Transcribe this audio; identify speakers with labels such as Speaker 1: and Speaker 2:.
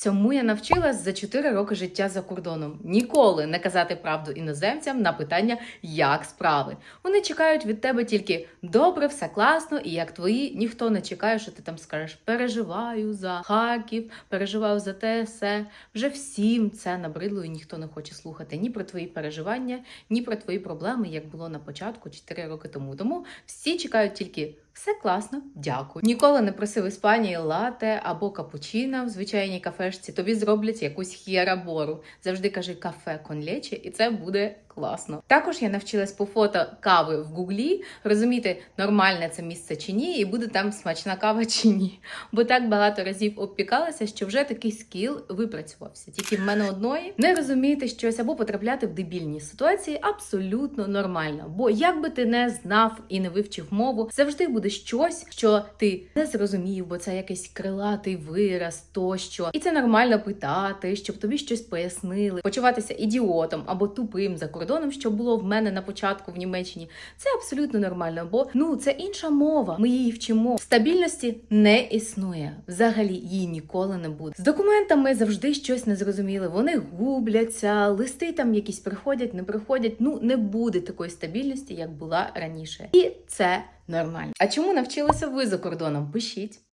Speaker 1: Цьому я навчилась за 4 роки життя за кордоном. Ніколи не казати правду іноземцям на питання, як справи. Вони чекають від тебе тільки добре, все класно, і як твої, ніхто не чекає, що ти там скажеш переживаю за Харків, переживаю за те, все. Вже всім це набридло, і ніхто не хоче слухати ні про твої переживання, ні про твої проблеми, як було на початку 4 роки тому. Тому всі чекають тільки. Все класно, дякую. Ніколи не просив Іспанії лате або капучино в звичайній кафешці. Тобі зроблять якусь хіарабору. Завжди кажи кафе конлечі, і це буде класно. Також я навчилась по фото кави в гуглі розуміти, нормальне це місце чи ні, і буде там смачна кава чи ні. Бо так багато разів обпікалася, що вже такий скіл випрацювався. Тільки в мене одної не розуміти щось або потрапляти в дебільні ситуації абсолютно нормально. Бо як би ти не знав і не вивчив мову, завжди буде щось, що ти не зрозумів, бо це якийсь крилатий вираз тощо. І це нормально питати, щоб тобі щось пояснили, почуватися ідіотом або тупим за кордоном, що було в мене на початку в Німеччині. Це абсолютно нормально, бо ну це інша мова. Ми її вчимо. Стабільності не існує. Взагалі її ніколи не буде. З документами завжди щось незрозуміле. Вони губляться, листи там якісь приходять, не приходять. Ну не буде такої стабільності, як була раніше. І це нормально. А чому навчилися ви за кордоном? Пишіть.